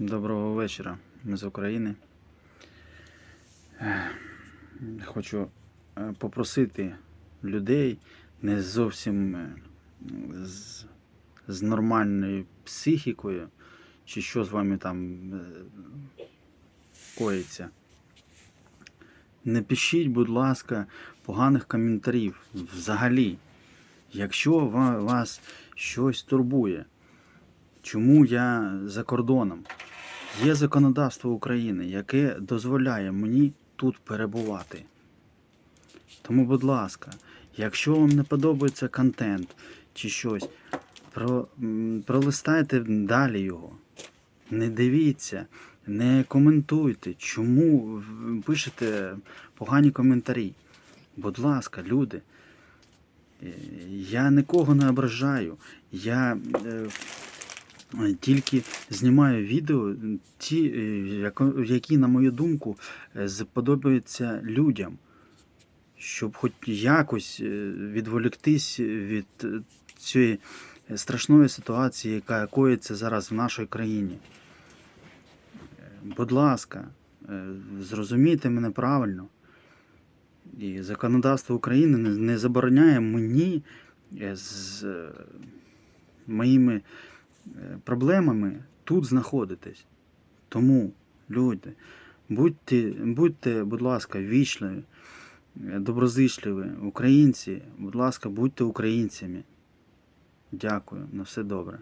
Доброго вечора. Ми з України. Хочу е, попросити людей не зовсім е, з, з нормальною психікою, чи що з вами там е, коїться. Не пишіть, будь ласка, поганих коментарів взагалі. Якщо вас щось турбує, чому я за кордоном? Є законодавство України, яке дозволяє мені тут перебувати. Тому, будь ласка, якщо вам не подобається контент чи щось, про, пролистайте далі його. Не дивіться, не коментуйте, чому пишете погані коментарі. Будь ласка, люди. е, Я нікого не ображаю. Я е, Тільки знімаю відео, ті, е, які, на мою думку, е, сподобаються людям, щоб хоч якось е, відволіктись від е, цієї страшної ситуації, яка коїться зараз в нашій країні. Е, Будь ласка, е, зрозумійте мене правильно. І законодавство України не- забороняє мені е, з е, моїми е, проблемами тут знаходитесь. Тому, люди, будьте, будьте, будь ласка, вічливі, е, доброзичливі, українці, будь ласка, будьте українцями. Дякую, на все добре.